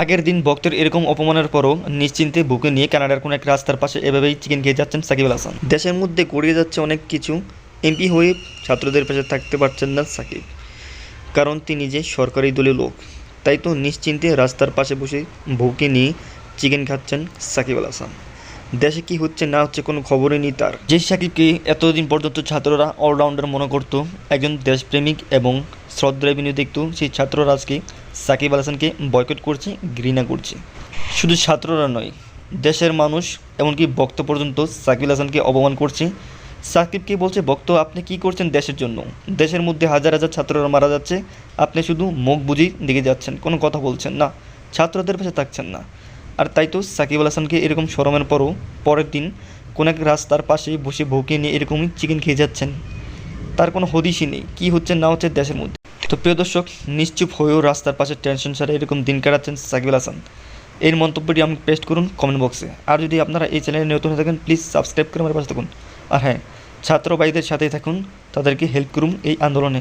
আগের দিন ভক্তের এরকম অপমানের পরও নিশ্চিন্তে বুকে নিয়ে কানাডার কোনো এক রাস্তার পাশে এভাবেই চিকেন খেয়ে যাচ্ছেন সাকিব আল হাসান। দেশের মধ্যে গড়িয়ে যাচ্ছে অনেক কিছু। এমপি হয়ে ছাত্রদের পাশে থাকতে পারছেন না সাকিব। কারণ তিনি যে সরকারি দলীয় লোক, তাই তো নিশ্চিন্তে রাস্তার পাশে বসে বউকে নিয়ে চিকেন খাচ্ছেন সাকিব আল হাসান। দেশে কি হচ্ছে না হচ্ছে কোনো খবরই নেই তার। যে সাকিবকে এতদিন পর্যন্ত ছাত্ররা অলরাউন্ডার মনে করতো, একজন দেশপ্রেমিক এবং শ্রদ্ধায় বিনিয়োগ দেখত, সেই ছাত্ররা আজকে সাকিব আল হাসানকে বয়কট করছে, ঘৃণা করছে। শুধু ছাত্ররা নয়, দেশের মানুষ, এমনকি বক্ত পর্যন্ত সাকিব আল হাসানকে অপমান করছে। সাকিবকে বলছে ভক্ত আপনি কি করছেন দেশের জন্য? দেশের মধ্যে হাজার হাজার ছাত্ররা মারা যাচ্ছে, আপনি শুধু মুখ বুঝি দিকে যাচ্ছেন, কোনো কথা বলছেন না, ছাত্রদের পাশে থাকছেন না। আর তাই তো সাকিব আল হাসানকে এরকম সরমের পরও পরের দিন কোন এক রাস্তার পাশে বসে বউকে নিয়ে এরকমই চিকেন খেয়ে যাচ্ছেন। তার কোনো হদিশই নেই, কী হচ্ছে না হচ্ছে দেশের মধ্যে। তো প্রিয় দর্শক, নিশ্চুপ হয়েও রাস্তার পাশে টেনশন ছাড়া এরকম দিন কাটাচ্ছেন সাকিব আল হাসান। এর মন্তব্যটি আমি পেস্ট করুন কমেন্ট বক্সে। আর যদি আপনারা এই চ্যানেলে নতুন হয়ে থাকেন, প্লিজ সাবস্ক্রাইব করে আমার পাশে থাকুন। আর হ্যাঁ ছাত্র ভাইদের সাথেই থাকুন, তাদেরকে হেল্প করুন এই আন্দোলনে।